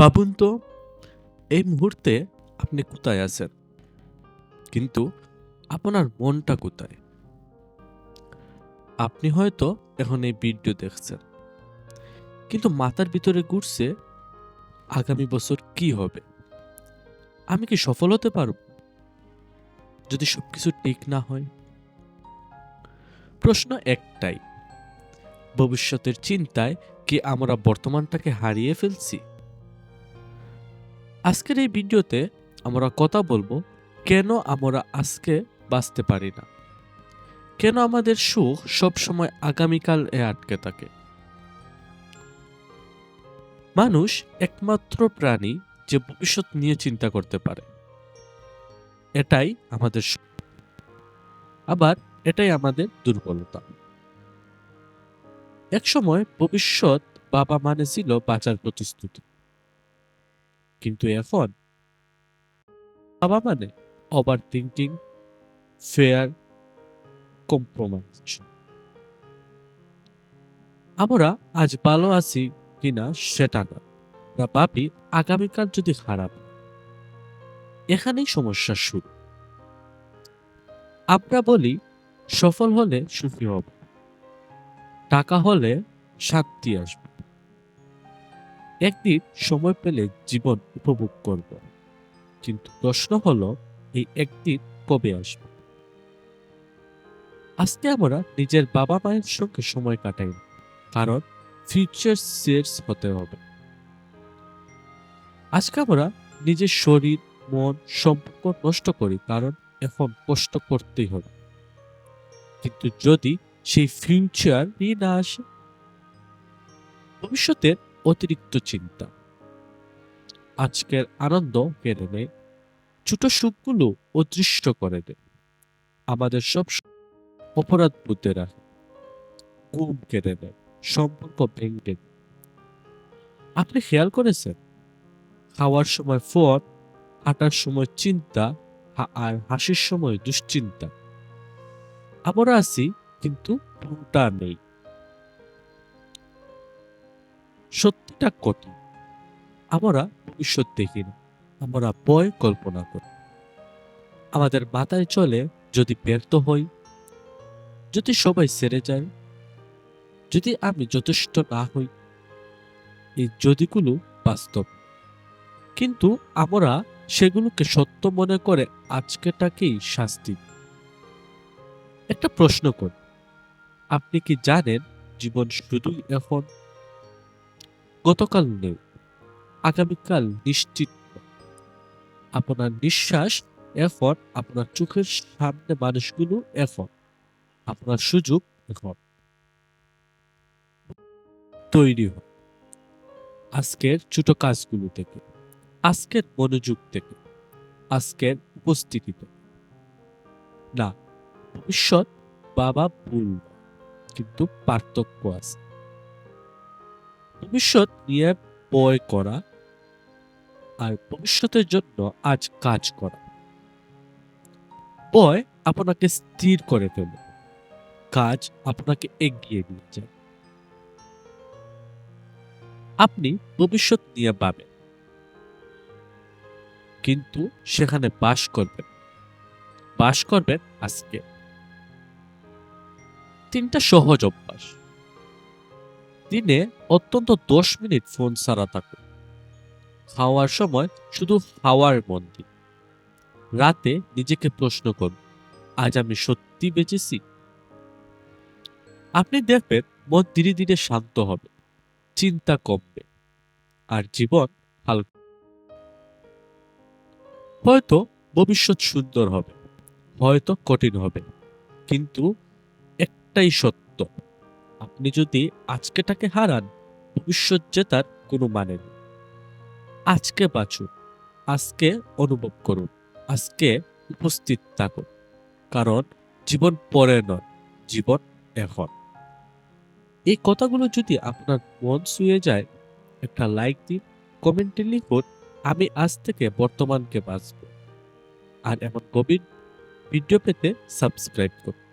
ভাবুন তো এই মুহূর্তে আপনি কোথায় আছেন? কিন্তু আপনার মনটা কোথায়? আপনি হয়তো এখন এই ভিডিও দেখছেন। কিন্তু মাথার ভিতরে ঘুরছে, আগামী বছর কি হবে? আমি কি সফল হতে পারব? যদি সবকিছু ঠিক না হয়? প্রশ্ন একটাই, ভবিষ্যতের চিন্তায় কি আমরা বর্তমানটাকে হারিয়ে ফেলছি? আজকের এই ভিডিওতে আমরা কথা বলব, কেন আমরা আজকে বাঁচতে পারি না? কেন আমাদের সুখ সবসময় আগামীকাল এ আটকে থাকে? মানুষ একমাত্র প্রাণী যে ভবিষ্যৎ নিয়ে চিন্তা করতে পারে। এটাই আমাদের। আবার এটাই আমাদের দুর্বলতা। একসময় ভবিষ্যৎ বাবা মানে ছিল বাঁচার প্রতিশ্রুতি। কিন্তু এখন বাবা মানে ওভার থিঙ্কিং ফেয়ার কম্প্রোমাইজ আমরা আজ ভালো আছি কিনা সেটা না। আমরা ভাবি আগামীকাল যদি খারাপ এখানেই সমস্যা শুরু। আমরা বলি সফল হলে সুখী হব, টাকা হলে শান্তি আসবে। একদিন সময় পেলে জীবন উপভোগ করব। কিন্তু প্রশ্ন হলো, এই একদিন কবে আসবে? আজকে আমরা নিজের বাবা মায়ের সঙ্গে সময় কাটাই, কারণ ফিউচার সেটস হতে হবে। আজকে আমরা নিজের শরীর, মন, সম্পর্ক নষ্ট করি, কারণ এখন কষ্ট করতেই হবে। কিন্তু যদি সেই ফিউচার নিয়ে না আসে, ভবিষ্যতের অতিরিক্ত চিন্তা। আজকের আনন্দ কেড়ে নেয়, ছোট সুখগুলো অদৃষ্ট করে দেয়। আমাদের সব অপরাধ বুঝতে রাখে ঘুম কেড়ে নেয়, সম্পর্ক ভেঙে আপনি খেয়াল করেছেন? খাওয়ার সময় ফোন, হাঁটার সময় চিন্তা আর হাসির সময় দুশ্চিন্তা। আমরা আছি, কিন্তু পুরোটা নেই? সত্যিটা কঠিন আমরা ভবিষ্যৎ দেখি না, আমরা ভয় কল্পনা করি। আমাদের মাথায় চলে যদি ব্যর্থ হই, যদি সবাই সেরে যায়, যদি আমি যথেষ্ট না হই, এই যদিগুলো বাস্তব। কিন্তু আমরা সেগুলোকে সত্য মনে করে আজকেটাকেই শাস্তি একটা প্রশ্ন করি, আপনি কি জানেন জীবন শুধুই এখন গতকাল নেই। আগামীকাল নিশ্চিত আপনার নিঃশ্বাস এখন আপনার চোখের সামনে মানুষগুলো এখন আপনার সুযোগ এখন তৈরি হয় আজকের ছোট কাজগুলো থেকে, আজকের মনোযোগ থেকে, আজকের উপস্থিতি থেকে। না, ভবিষ্যৎ বাবা ভুল কিন্তু পার্থক্য আছে। ভবিষ্যৎ নিয়ে বয় করা আর ভবিষ্যতের জন্য আজ কাজ করা। বয় আপনাকে স্থির করে ফেলে কাজ আপনাকে এগিয়ে নিয়ে যায় আপনি ভবিষ্যৎ নিয়ে পাবেন কিন্তু সেখানে বাস করবেন। বাস করবেন আজকে। তিনটা সহজ অভ্যাস। দিনে অত্যন্ত দশ মিনিট ফোন ছাড়া থাকুন খাওয়ার সময় শুধু খাওয়ার মন দিন রাতে নিজেকে প্রশ্ন করুন আজ আমি সত্যি বেঁচেছি? আপনি দেখবেন মন ধীরে ধীরে শান্ত হবে, চিন্তা কমবে, আর জীবন হালকা হয়তো ভবিষ্যৎ সুন্দর হবে, হয়তো কঠিন হবে, কিন্তু একটাই সত্য আপনি যদি আজকেটাকে হারান, ভবিষ্যৎ জেতার কোনো মানে নেই। আজকে বাঁচুন, আজকে অনুভব করুন, আজকে উপস্থিত থাকুন, কারণ জীবন পরে নয়, জীবন এখন। এই কথাগুলো যদি আপনার মন ছুঁয়ে যায়, একটা লাইক দিন কমেন্টে লিখুন, আমি আজ থেকে বর্তমানকে বাঁচব। আর এমন গভীর ভিডিও পেতে সাবস্ক্রাইব করুন।